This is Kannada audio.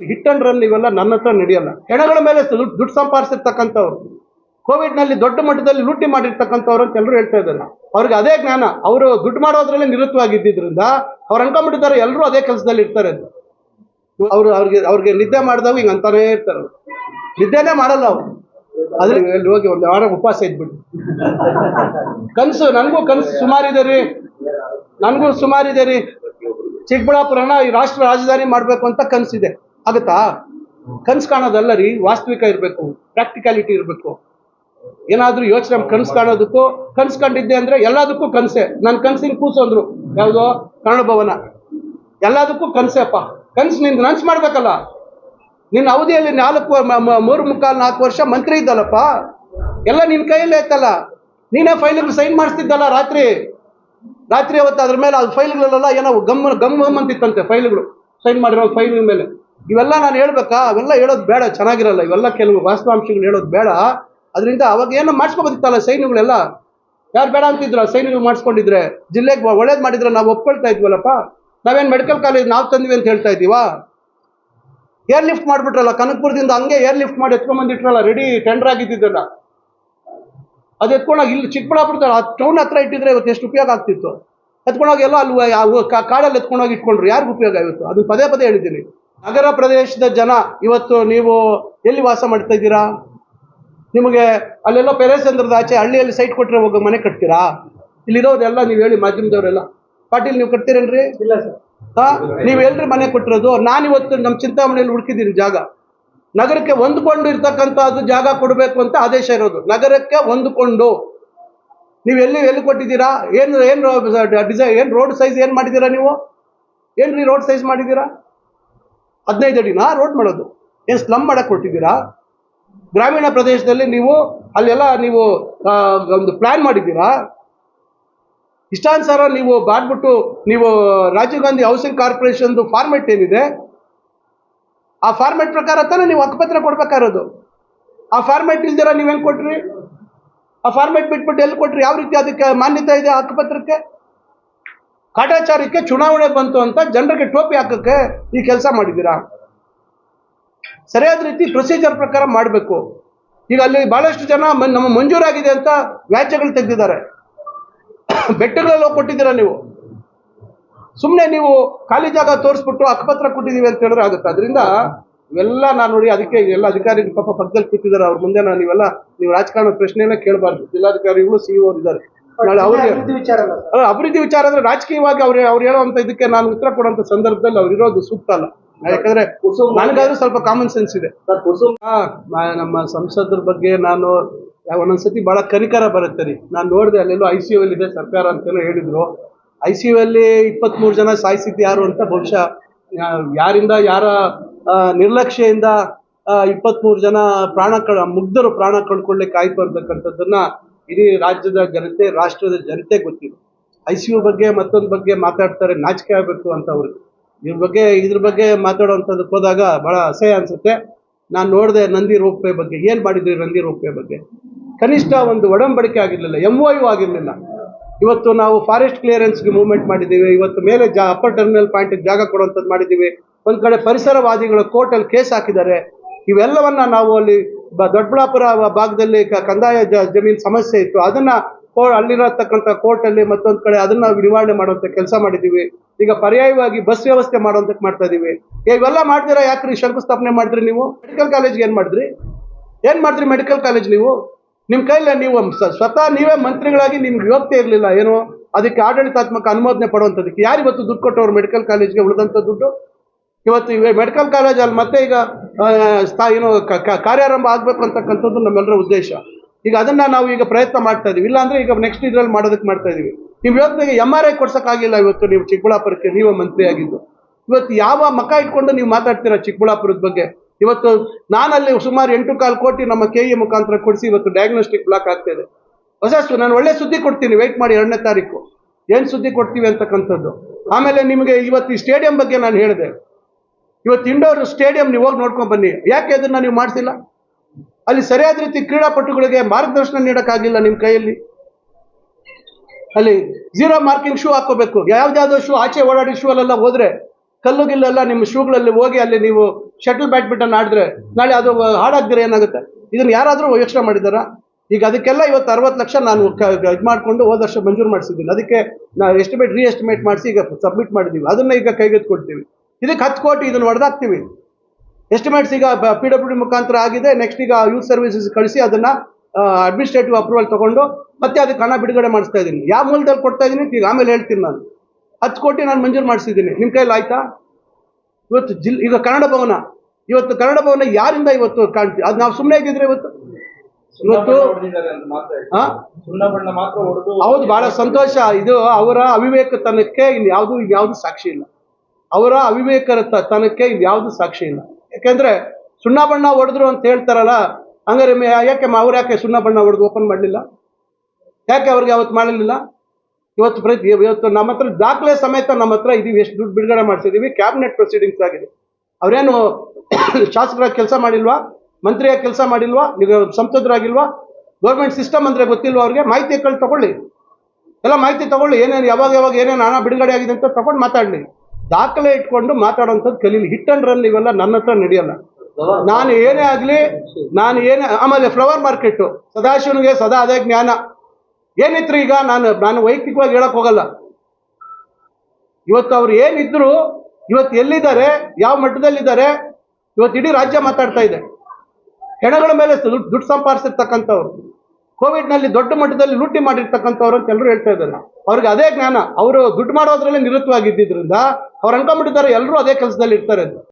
ಹಿಟ್ ಅಂಡ್ ರನ್ ಇವೆಲ್ಲ ನನ್ನ ಹತ್ರ ನಡೆಯಲ್ಲ. ಹೆಣಗಳ ಮೇಲೆ ದುಡ್ಡು ಸಂಪಾದಿಸಿರ್ತಕ್ಕಂಥವ್ರು. ಕೋವಿಡ್ನಲ್ಲಿ ದೊಡ್ಡ ಮಟ್ಟದಲ್ಲಿ ಲೂಟಿ ಮಾಡಿರ್ತಕ್ಕಂಥವ್ರು ಅಂತ ಎಲ್ಲರೂ ಹೇಳ್ತಾ ಇದ್ದಾರೆ. ಅವ್ರಿಗೆ ಅದೇ ಜ್ಞಾನ. ಅವರು ದುಡ್ಡು ಮಾಡೋದ್ರಲ್ಲೇ ನಿರತವಾಗಿದ್ದರಿಂದ ಅವ್ರು ಅನ್ಕೊಂಡ್ಬಿಟ್ಟಿದ್ದಾರೆ, ಎಲ್ಲರೂ ಅದೇ ಕೆಲಸದಲ್ಲಿ ಇರ್ತಾರೆ ಅವ್ರು ಅವ್ರಿಗೆ ಅವ್ರಿಗೆ ನಿದ್ದೆ ಮಾಡಿದಾಗ ಹಿಂಗೆ ಅಂತಾನೇ ಇರ್ತಾರೆ. ನಿದ್ದೆನೇ ಮಾಡಲ್ಲ ಅವರು. ಅದ್ರಲ್ಲಿ ಇಲ್ಲಿ ಹೋಗಿ ಒಂದು ವಾರ ಉಪವಾಸ ಇದ್ಬಿಟ್ಟು. ಕನಸು, ನನಗೂ ಕನಸು ಸುಮಾರಿದೆ ರೀ. ನನಗೂ ಸುಮಾರಿದೆ ರೀ. ಚಿಕ್ಕಬಳ್ಳಾಪುರನ ಈ ರಾಷ್ಟ್ರ ರಾಜಧಾನಿ ಮಾಡಬೇಕು ಅಂತ ಕನಸಿದೆ. ಆಗುತ್ತಾ? ಕನ್ಸ್ ಕಾಣೋದಲ್ಲ ರೀ ವಾಸ್ತವಿಕ ಇರಬೇಕು ಪ್ರಾಕ್ಟಿಕಾಲಿಟಿ ಇರಬೇಕು. ಏನಾದ್ರೂ ಯೋಚನೆ ಕನ್ಸ್ ಕಾಣೋದಕ್ಕೂ, ಕನ್ಸ್ ಕಂಡಿದ್ದೆ ಅಂದ್ರೆ ಎಲ್ಲದಕ್ಕೂ ಕನಸೆ. ನನ್ನ ಕನ್ಸಿನ ಕೂಸು ಯಾವುದೋ? ಕರ್ಣಭವನ ಎಲ್ಲದಕ್ಕೂ ಕನಸೆಪ್ಪ. ಕನ್ಸು ನಿಂದು ನನ್ಸ್ ಮಾಡ್ಬೇಕಲ್ಲ. ನಿನ್ನ ಅವಧಿಯಲ್ಲಿ ನಾಲ್ಕು ಮೂರು ಮುಕ್ಕಾಲು ನಾಲ್ಕು ವರ್ಷ ಮಂತ್ರಿ ಇದ್ದಲ್ಲಪ್ಪ. ಎಲ್ಲ ನಿನ್ನ ಕೈಯಲ್ಲೇ ಇತ್ತಲ್ಲ ನೀನೇ ಫೈಲ್ಗಳು ಸೈನ್ ಮಾಡಿಸ್ತಿದ್ದಲ್ಲ ರಾತ್ರಿ. ರಾತ್ರಿ ಅವತ್ತು ಅದ್ರ ಮೇಲೆ ಅದು ಫೈಲ್ಗಳೆಲ್ಲ ಏನೋ ಗಮ್ ಗಮ್ ಗಮ್ ಅಂತಿತ್ತಂತೆ ಫೈಲ್ಗಳು. ಸೈನ್ ಮಾಡಿರೋ ಫೈಲ್ ಮೇಲೆ. ಇವೆಲ್ಲ ನಾನು ಹೇಳ್ಬೇಕಾ? ಅವೆಲ್ಲ ಹೇಳೋದು ಬೇಡ, ಚೆನ್ನಾಗಿರಲ್ಲ. ಇವೆಲ್ಲ ಕೆಲವು ವಾಸ್ತವಾಂಶಗಳು ಹೇಳೋದು ಬೇಡ. ಅದರಿಂದ ಅವಾಗ ಏನೋ ಮಾಡಿಸ್ಕೊಬೋದಿತ್ತಲ್ಲ ಸೈನ್ಯಗಳೆಲ್ಲ? ಯಾರು ಬೇಡ ಅಂತಿದ್ರು ಆ ಸೈನ್ಯಗಳು ಮಾಡಿಸ್ಕೊಂಡಿದ್ರೆ? ಜಿಲ್ಲೆಗೆ ಒಳ್ಳೇದು ಮಾಡಿದ್ರೆ ನಾವು ಒಪ್ಕೊಳ್ತಾ ಇದ್ವಲ್ಲಪ್ಪ? ನಾವೇನು ಮೆಡಿಕಲ್ ಕಾಲೇಜ್ ನಾವು ತಂದ್ವಿ ಅಂತ ಹೇಳ್ತಾ ಇದ್ದೀವಾ? ಏರ್ ಲಿಫ್ಟ್ ಮಾಡಿಬಿಟ್ರಲ್ಲ, ಕನಕಪುರದಿಂದ ಹಂಗೆ ಏರ್ ಲಿಫ್ಟ್ ಮಾಡಿ ಎತ್ಕೊಂಡ್ಬಂದಿಟ್ರಲ್ಲ ರೆಡಿ ಟೆಂಡರ್ ಆಗಿದ್ದಿದ್ದಲ್ಲ. ಅದು ಎತ್ಕೊಂಡೋಗಿ ಇಲ್ಲಿ ಚಿಕ್ಕಬಳ್ಳಾಪುರದ ಟೌನ್ ಹತ್ರ ಇಟ್ಟಿದ್ರೆ ಇವತ್ತು ಎಷ್ಟು ಉಪಯೋಗ ಆಗ್ತಿತ್ತು? ಎತ್ಕೊಂಡೋಗಿ ಎಲ್ಲ ಅಲ್ಲಿ, ಆ ಕಾಡಲ್ಲಿ ಎತ್ಕೊಂಡೋಗಿ ಇಟ್ಕೊಂಡ್ರು. ಯಾರಿಗೂ ಉಪಯೋಗ ಇವತ್ತು ಅದು ಪದೇ ಪದೇ ಹೇಳಿದ್ದೀನಿ. ನಗರ ಪ್ರದೇಶದ ಜನ ಇವತ್ತು ನೀವು ಎಲ್ಲಿ ವಾಸ ಮಾಡ್ತಾ ಇದ್ದೀರಾ? ನಿಮಗೆ ಅಲ್ಲೆಲ್ಲ ಪೆರೇಸಂದ್ರದ ಆಚೆ ಹಳ್ಳಿಯಲ್ಲಿ ಸೈಟ್ ಕೊಟ್ಟರೆ ಹೋಗೋ ಮನೆ ಕಟ್ತೀರಾ? ಇಲ್ಲಿರೋರೆಲ್ಲ ನೀವು ಹೇಳಿ ಮಾಧ್ಯಮದವರೆಲ್ಲ. ಪಾಟೀಲ್ ನೀವು ಕಟ್ತೀರೇನ್ರಿ? ಇಲ್ಲ ಸರ್. ಹಾ? ನೀವು ಎಲ್ರಿ ಮನೆ ಕೊಟ್ಟಿರೋದು? ನಾನು ಇವತ್ತು ನಮ್ಮ ಚಿಂತಾಮಣಿಯಲ್ಲಿ ಹುಡುಕಿದ್ದೀನಿ ಜಾಗ. ನಗರಕ್ಕೆ ಹೊಂದ್ಕೊಂಡು ಇರ್ತಕ್ಕಂಥದ್ದು ಜಾಗ ಕೊಡಬೇಕು ಅಂತ ಆದೇಶ ಇರೋದು. ನಗರಕ್ಕೆ ಹೊಂದ್ಕೊಂಡು. ನೀವು ಎಲ್ಲಿ ಎಲ್ಲಿ ಕೊಟ್ಟಿದ್ದೀರಾ? ಏನು ಏನು ಡಿಸೈ ಏನು ರೋಡ್ ಸೈಜ್ ಏನು ಮಾಡಿದ್ದೀರಾ ನೀವು? ಏನು ರೀ ರೋಡ್ ಸೈಜ್ ಮಾಡಿದ್ದೀರಾ? ಹದಿನೈದು ಅಡಿನ ರೋಡ್ ಮಾಡೋದು. ಏನು ಸ್ಲಮ್ ಮಾಡಕ್ಕೆ ಕೊಟ್ಟಿದ್ದೀರಾ ಗ್ರಾಮೀಣ ಪ್ರದೇಶದಲ್ಲಿ ನೀವು ಅಲ್ಲೆಲ್ಲ ನೀವು ಒಂದು ಪ್ಲಾನ್ ಮಾಡಿದ್ದೀರಾ? ಇಷ್ಟಾನುಸಾರ ನೀವು ಬಾಡ್ಬಿಟ್ಟು ನೀವು ರಾಜೀವ್ ಗಾಂಧಿ ಹೌಸಿಂಗ್ ಕಾರ್ಪೊರೇಷನ್ದು ಫಾರ್ಮೆಟ್ ಏನಿದೆ, ಆ ಫಾರ್ಮೆಟ್ ಪ್ರಕಾರ ತಾನೇ ನೀವು ಹಕ್ಕುಪತ್ರ ಕೊಡ್ಬೇಕಾಗಿರೋದು. ಆ ಫಾರ್ಮೆಟ್ ಇಲ್ದಿರ ನೀವು ಹೆಂಗೆ ಕೊಟ್ರಿ? ಆ ಫಾರ್ಮೆಟ್ ಬಿಟ್ಬಿಟ್ಟು ಎಲ್ಲಿ ಕೊಟ್ರಿ? ಯಾವ ರೀತಿ ಅದಕ್ಕೆ ಮಾನ್ಯತೆ ಇದೆ ಹಕ್ಕುಪತ್ರಕ್ಕೆ? ಕಾಟಾಚಾರಕ್ಕೆ ಚುನಾವಣೆ ಬಂತು ಅಂತ ಜನರಿಗೆ ಟೋಪಿ ಹಾಕಕ್ಕೆ ಈ ಕೆಲಸ ಮಾಡಿದ್ದೀರಾ? ಸರಿಯಾದ ರೀತಿ ಪ್ರೊಸೀಜರ್ ಪ್ರಕಾರ ಮಾಡಬೇಕು. ಈಗ ಅಲ್ಲಿ ಬಹಳಷ್ಟು ಜನ ನಮ್ಮ ಮಂಜೂರಾಗಿದೆ ಅಂತ ವ್ಯಾಜ್ಯಗಳು ತೆಗೆದಿದ್ದಾರೆ. ಬೆಟ್ಟಗಳಲ್ಲಿ ಕೊಟ್ಟಿದ್ದೀರಾ ನೀವು? ಸುಮ್ಮನೆ ನೀವು ಖಾಲಿ ಜಾಗ ತೋರಿಸ್ಬಿಟ್ಟು ಅಕ್ಕಪತ್ರ ಕೊಟ್ಟಿದ್ದೀವಿ ಅಂತ ಹೇಳಿದ್ರೆ ಆಗುತ್ತೆ. ಅದರಿಂದ ಇವೆಲ್ಲ ನಾನು ನೋಡಿ ಅದಕ್ಕೆ ಎಲ್ಲ ಅಧಿಕಾರಿಗಳು ಪಾಪ ಪಕ್ಕದಲ್ಲಿ ಕೂತಿದ್ದಾರೆ. ಅವ್ರ ಮುಂದೆ ನಾನು ಇವೆಲ್ಲ ನೀವು ರಾಜಕಾರಣದ ಪ್ರಶ್ನೆಯನ್ನ ಕೇಳಬಾರ್ದು. ಜಿಲ್ಲಾಧಿಕಾರಿಗಳು ಸಿ ಇದ್ದಾರೆ ನಾಳೆ ಅವ್ರಿಗೆ ಅಭಿವೃದ್ಧಿ ವಿಚಾರ ಅಲ್ಲ. ಅಲ್ಲ, ಅಂದ್ರೆ ರಾಜಕೀಯವಾಗಿ ಅವ್ರ ಅವ್ರು ಹೇಳುವಂತ ಇದಕ್ಕೆ ನಾನು ಉತ್ತರ ಕೊಡುವಂತ ಸಂದರ್ಭದಲ್ಲಿ ಅವ್ರು ಇರೋದು ಸೂಕ್ತ ಅಲ್ಲ. ಯಾಕಂದ್ರೆ ನನಗಾದ್ರೂ ಸ್ವಲ್ಪ ಕಾಮನ್ ಸೆನ್ಸ್ ಇದೆ. ನಮ್ಮ ಸಂಸದರ ಬಗ್ಗೆ ನಾನು ಒಂದೊಂದ್ಸತಿ ಬಹಳ ಕನಿಕರ ಬರುತ್ತೆ ರೀ. ನಾನು ನೋಡಿದೆ ಅಲ್ಲೆಲ್ಲೋ ಐ ಸಿ ಯು ಇದೆ ಸರ್ಕಾರ ಅಂತೇನೋ ಹೇಳಿದ್ರು. ಐ ಸಿ ಯು ಅಲ್ಲಿ ಇಪ್ಪತ್ಮೂರು ಜನ ಸಾಯಿಸಿದ್ದು ಯಾರು ಅಂತ ಬಹುಶಃ ಯಾರಿಂದ ಯಾರ ನಿರ್ಲಕ್ಷ್ಯದಿಂದ ಇಪ್ಪತ್ಮೂರು ಜನ ಪ್ರಾಣ ಕಳ ಮುಗ್ಧರು ಪ್ರಾಣ ಕಳ್ಕೊಳ್ಳಿಕ್ಕೆ ಆಯ್ತು ಅಂತಕ್ಕಂಥದ್ದನ್ನ ಇಡೀ ರಾಜ್ಯದ ಜನತೆ, ರಾಷ್ಟ್ರದ ಜನತೆ ಗೊತ್ತಿದೆ ಐ ಸಿ ಯು ಬಗ್ಗೆ ಮತ್ತೊಂದು ಬಗ್ಗೆ ಮಾತಾಡ್ತಾರೆ, ನಾಚಿಕೆ ಆಗಬೇಕು ಅಂತ ಅವ್ರಿಗೆ. ಇದ್ರ ಬಗ್ಗೆ ಇದ್ರ ಬಗ್ಗೆ ಮಾತಾಡೋವಂಥದ್ದಕ್ಕೆ ಹೋದಾಗ ಬಹಳ ಅಸಹ್ಯ ಅನ್ಸುತ್ತೆ. ನಾನು ನೋಡಿದೆ ನಂದಿ ರೋಪ್ವೇ ಬಗ್ಗೆ, ಏನು ಮಾಡಿದ್ರಿ ನಂದಿ ರೋಪ್ವೇ ಬಗ್ಗೆ? ಕನಿಷ್ಠ ಒಂದು ಒಡಂಬಡಿಕೆ ಆಗಿರಲಿಲ್ಲ ಎಂ ಒ ಯು ಆಗಿರಲಿಲ್ಲ. ಇವತ್ತು ನಾವು ಫಾರೆಸ್ಟ್ ಕ್ಲಿಯರೆನ್ಸ್ಗೆ ಮೂವ್ಮೆಂಟ್ ಮಾಡಿದ್ದೀವಿ, ಇವತ್ತು ಮೇಲೆ ಜಾ ಅಪ್ಪರ್ ಟರ್ಮಿನಲ್ ಪಾಯಿಂಟ್ ಜಾಗ ಕೊಡುವಂಥದ್ದು ಮಾಡಿದ್ದೀವಿ. ಒಂದು ಕಡೆ ಪರಿಸರವಾದಿಗಳು ಕೋರ್ಟಲ್ಲಿ ಕೇಸ್ ಹಾಕಿದ್ದಾರೆ. ಇವೆಲ್ಲವನ್ನು ನಾವು ಅಲ್ಲಿ ದೊಡ್ಡಬಳ್ಳಾಪುರ ಭಾಗದಲ್ಲಿ ಕಂದಾಯ ಜಮೀನು ಸಮಸ್ಯೆ ಇತ್ತು. ಅದನ್ನ ಕೋ ಅಲ್ಲಿರತಕ್ಕಂಥ ಕೋರ್ಟಲ್ಲಿ ಮತ್ತೊಂದು ಕಡೆ ಅದನ್ನ ನಿವಾರಣೆ ಮಾಡುವಂಥ ಕೆಲಸ ಮಾಡಿದ್ದೀವಿ. ಈಗ ಪರ್ಯಾಯವಾಗಿ ಬಸ್ ವ್ಯವಸ್ಥೆ ಮಾಡುವಂಥಕ್ಕೆ ಮಾಡ್ತಾ ಇದೀವಿ. ಇವೆಲ್ಲ ಮಾಡ್ತೀರಾ ಯಾಕ್ರಿ? ಶಂಕುಸ್ಥಾಪನೆ ಮಾಡಿದ್ರಿ ನೀವು? ಮೆಡಿಕಲ್ ಕಾಲೇಜ್ಗೆ ಏನು ಮಾಡಿದ್ರಿ? ಏನು ಮಾಡಿದ್ರಿ ಮೆಡಿಕಲ್ ಕಾಲೇಜ್ ನೀವು? ನಿಮ್ಮ ಕೈಲಿ ನೀವು ಸ್ವತಃ ನೀವೇ ಮಂತ್ರಿಗಳಾಗಿ ನಿಮ್ಗೆ ಯೋಗ್ಯತೆ ಇರಲಿಲ್ಲ, ಏನು? ಅದಕ್ಕೆ ಆಡಳಿತಾತ್ಮಕ ಅನುಮೋದನೆ ಪಡುವಂಥದ್ದಕ್ಕೆ. ಯಾರು ಇವತ್ತು ದುಡ್ಡು ಕೊಟ್ಟವ್ರು ಮೆಡಿಕಲ್ ಕಾಲೇಜ್ಗೆ ಉಳಿದಂಥ ದುಡ್ಡು? ಇವತ್ತು ಇವೆ ಮೆಡಿಕಲ್ ಕಾಲೇಜಲ್ಲಿ ಮತ್ತೆ ಈಗ ಸ್ಥಾ ಏನು ಕಾರ್ಯಾರಂಭ ಆಗಬೇಕು ಅಂತಕ್ಕಂಥದ್ದು ನಮ್ಮೆಲ್ಲರ ಉದ್ದೇಶ. ಈಗ ಅದನ್ನ ನಾವು ಈಗ ಪ್ರಯತ್ನ ಮಾಡ್ತಾ ಇದೀವಿ. ಇಲ್ಲಾಂದರೆ ಈಗ ನೆಕ್ಸ್ಟ್ ಇದರಲ್ಲಿ ಮಾಡೋದಕ್ಕೆ ಮಾಡ್ತಾ ಇದೀವಿ. ನೀವು ಇವತ್ತಿಗೆ ಎಂ ಆರ್ ಐ ಕೊಡ್ಸೋಕ್ಕಾಗಿಲ್ಲ ಇವತ್ತು ನೀವು ಚಿಕ್ಕಬಳ್ಳಾಪುರಕ್ಕೆ, ನೀವು ಮಂತ್ರಿ ಆಗಿದ್ದು. ಇವತ್ತು ಯಾವ ಮಕ ಇಟ್ಕೊಂಡು ನೀವು ಮಾತಾಡ್ತೀರಾ ಚಿಕ್ಕಬಳ್ಳಾಪುರದ ಬಗ್ಗೆ? ಇವತ್ತು ನಾನಲ್ಲಿ ಸುಮಾರು ಎಂಟು ಕಾಲು ಕೋಟಿ ನಮ್ಮ ಕೆ ಇ ಮುಖಾಂತರ ಕೊಡಿಸಿ ಇವತ್ತು ಡಯಾಗ್ನೋಸ್ಟಿಕ್ ಬ್ಲಾಕ್ ಆಗ್ತಾ ಇದೆ. ಹೊಸ ನಾನು ಒಳ್ಳೆ ಸುದ್ದಿ ಕೊಡ್ತೀನಿ. ವೆಯ್ಟ್ ಮಾಡಿ ಎರಡನೇ ತಾರೀಕು. ಏನು ಸುದ್ದಿ ಕೊಡ್ತೀವಿ ಅಂತಕ್ಕಂಥದ್ದು? ಆಮೇಲೆ ನಿಮಗೆ ಇವತ್ತು ಈ ಸ್ಟೇಡಿಯಂ ಬಗ್ಗೆ ನಾನು ಹೇಳಿದೆ. ಇವತ್ತು ಇಂಡೋರ್ ಸ್ಟೇಡಿಯಂ ನೀವು ಹೋಗಿ ನೋಡ್ಕೊಂಡು ಬನ್ನಿ. ಯಾಕೆ ಅದನ್ನ ನೀವು ಮಾಡಿಸಿಲ್ಲ? ಅಲ್ಲಿ ಸರಿಯಾದ ರೀತಿ ಕ್ರೀಡಾಪಟುಗಳಿಗೆ ಮಾರ್ಗದರ್ಶನ ನೀಡಕ್ಕಾಗಿಲ್ಲ ನಿಮ್ಮ ಕೈಯಲ್ಲಿ. ಅಲ್ಲಿ ಝೀರೋ ಮಾರ್ಕಿಂಗ್ ಶೂ ಹಾಕೋಬೇಕು. ಯಾವ್ದಾದ್ರು ಶೂ ಆಚೆ ಓಡಾಡಿ ಶೂ ಅಲ್ಲೆಲ್ಲ ಹೋದ್ರೆ ಕಲ್ಲು ಗಿಲ್ಲೆಲ್ಲ ನಿಮ್ಮ ಶೂಗಳಲ್ಲಿ ಹೋಗಿ ಅಲ್ಲಿ ನೀವು ಶಟಲ್ ಬ್ಯಾಡ್ಮಿಂಟನ್ ಆಡಿದ್ರೆ ನಾಳೆ ಅದು ಹಾಡಾಗ್ದಿರ ಏನಾಗುತ್ತೆ? ಇದನ್ನು ಯಾರಾದರೂ ಯೋಚನೆ ಮಾಡಿದಾರಾ ಈಗ ಅದಕ್ಕೆಲ್ಲ ಇವತ್ತು ಅರವತ್ತು ಲಕ್ಷ ನಾನು ಇದು ಮಾಡಿಕೊಂಡು ಹೋದ ವರ್ಷ ಮಂಜೂರು ಮಾಡಿಸಿದ್ದೀನಿ. ಅದಕ್ಕೆ ನಾವು ಎಸ್ಟಿಮೇಟ್ ರೀ ಎಸ್ಟಿಮೇಟ್ ಮಾಡಿಸಿ ಈಗ ಸಬ್ಮಿಟ್ ಮಾಡಿದ್ದೀವಿ ಅದನ್ನ ಈಗ ಕೈಗೆತ್ಕೊಳ್ತೀವಿ ಇದಕ್ಕೆ ಹತ್ತು ಕೋಟಿ ಇದನ್ನು ಹೊಡೆದಾಕ್ತೀವಿ ಎಸ್ಟಿಮೇಟ್ಸ್ ಈಗ ಪಿ ಡಬ್ಲ್ಯೂ ಡಿ ಮುಖಾಂತರ ಆಗಿದೆ. ನೆಕ್ಸ್ಟ್ ಈಗ ಯೂತ್ ಸರ್ವಿಸಸ್ ಕಳಿಸಿ ಅದನ್ನ ಅಡ್ಮಿನಿಸ್ಟ್ರೇಟಿವ್ ಅಪ್ರೂವಲ್ ತಗೊಂಡು ಮತ್ತೆ ಅದಕ್ಕೆ ಹಣ ಬಿಡುಗಡೆ ಮಾಡಿಸ್ತಾ ಇದ್ದೀನಿ. ಯಾವ ಮೂಲದಲ್ಲಿ ಕೊಡ್ತಾ ಇದ್ದೀನಿ? ಈಗ ಆಮೇಲೆ ಹೇಳ್ತೀನಿ ನಾನು. ಹತ್ತು ಕೋಟಿ ನಾನು ಮಂಜೂರು ಮಾಡಿಸಿದ್ದೀನಿ. ನಿಮ್ಮ ಕೈಯಲ್ಲಿ ಆಯ್ತಾ? ಇವತ್ತು ಜಿಲ್ ಈಗ ಕನ್ನಡ ಭವನ. ಇವತ್ತು ಕನ್ನಡ ಭವನ ಯಾರಿಂದ ಇವತ್ತು ಕಾಣ್ತೀವಿ ಅದು ನಾವು ಸುಮ್ಮನೆ ಇದ್ದಿದ್ರೆ ಇವತ್ತು? ಇವತ್ತು ಹೌದು ಬಹಳ ಸಂತೋಷ. ಇದು ಅವರ ಅವಿವೇಕತನಕ್ಕೆ ಇನ್ ಯಾವುದು ಯಾವುದು ಸಾಕ್ಷಿ ಇಲ್ಲ. ಅವರ ಅವಿವೇಕರ ತನಕ್ಕೆ ಯಾವುದು ಸಾಕ್ಷಿ ಇಲ್ಲ. ಯಾಕೆಂದ್ರೆ ಸುಣ್ಣ ಬಣ್ಣ ಹೊಡೆದ್ರು ಅಂತ ಹೇಳ್ತಾರಲ್ಲ ಹಂಗಾರೆ ಯಾಕೆ ಅವ್ರು ಯಾಕೆ ಸುಣ್ಣ ಬಣ್ಣ ಹೊಡೆದು ಓಪನ್ ಮಾಡಲಿಲ್ಲ? ಯಾಕೆ ಅವ್ರಿಗೆ ಅವತ್ತು ಮಾಡಲಿಲ್ಲ? ಇವತ್ತು ಪ್ರತಿ, ಇವತ್ತು ನಮ್ಮ ಹತ್ರ ದಾಖಲೆ ಸಮೇತ ನಮ್ಮ ಹತ್ರ ಇದೀವಿ, ಎಷ್ಟು ದುಡ್ಡು ಬಿಡುಗಡೆ ಮಾಡ್ತಿದ್ದೀವಿ ಕ್ಯಾಬಿನೆಟ್ ಪ್ರೊಸೀಡಿಂಗ್ಸ್ ಆಗಿದೆ. ಅವರೇನು ಶಾಸಕರ ಕೆಲಸ ಮಾಡಿಲ್ವಾ? ಮಂತ್ರಿಯಾಗಿ ಕೆಲಸ ಮಾಡಿಲ್ವಾ? ನೀವು ಸಂಸದರಾಗಿಲ್ವಾ? ಗೌರ್ಮೆಂಟ್ ಸಿಸ್ಟಮ್ ಅಂದ್ರೆ ಗೊತ್ತಿಲ್ವಾ ಅವ್ರಿಗೆ? ಮಾಹಿತಿ ಕಳ್ ತಗೊಳ್ಳಿ. ಎಲ್ಲ ಮಾಹಿತಿ ತಗೊಳ್ಳಿ, ಏನೇನು, ಯಾವಾಗ ಯಾವಾಗ ಏನೇನು ಹಣ ಬಿಡುಗಡೆ ಆಗಿದೆ ಅಂತ ತಗೊಂಡು ಮಾತಾಡಲಿ. ದಾಖಲೆ ಇಟ್ಕೊಂಡು ಮಾತಾಡೋಂಥದ್ದು ಕಲೀಲಿ. ಹಿಟ್ ಅಂಡ್ ರನ್ ಇವೆಲ್ಲ ನನ್ನ ಹತ್ರ ನಡೆಯಲ್ಲ. ನಾನು ಏನೇ ಆಗಲಿ ನಾನು ಏನೇ ಆಮೇಲೆ ಫ್ಲವರ್ ಮಾರ್ಕೆಟು ಸದಾಶಿವನಿಗೆ ಸದಾ ಅದೇ ಜ್ಞಾನ. ಏನಿತ್ರಿ ಈಗ ನಾನು ನಾನು ವೈಯಕ್ತಿಕವಾಗಿ ಹೇಳಕ್ ಹೋಗಲ್ಲ. ಇವತ್ತು ಅವ್ರು ಏನಿದ್ರು ಇವತ್ತು ಎಲ್ಲಿದ್ದಾರೆ ಯಾವ ಮಟ್ಟದಲ್ಲಿದ್ದಾರೆ ಇವತ್ತು ಇಡೀ ರಾಜ್ಯ ಮಾತಾಡ್ತಾ ಇದೆ. ಹೆಣಗಳ ಮೇಲೆ ದುಡ್ಡು ದುಡ್ಡು ಸಂಪಾದಿಸಿರ್ತಕ್ಕಂಥವ್ರು. ಕೋವಿಡ್ನಲ್ಲಿ ದೊಡ್ಡ ಮಟ್ಟದಲ್ಲಿ ಲೂಟಿ ಮಾಡಿರ್ತಕ್ಕಂಥವ್ರು ಅಂತ ಎಲ್ಲರೂ ಹೇಳ್ತಾ ಇದ್ದಾರೆ. ಅವ್ರಿಗೆ ಅದೇ ಜ್ಞಾನ. ಅವರು ದುಡ್ಡು ಮಾಡೋದ್ರಲ್ಲೇ ನಿರತವಾಗಿದ್ದರಿಂದ ಅವ್ರು ಅನ್ಕೊಂಡ್ಬಿಟ್ಟಿದ್ದಾರೆ, ಎಲ್ಲರೂ ಅದೇ ಕೆಲಸದಲ್ಲಿ ಇರ್ತಾರೆ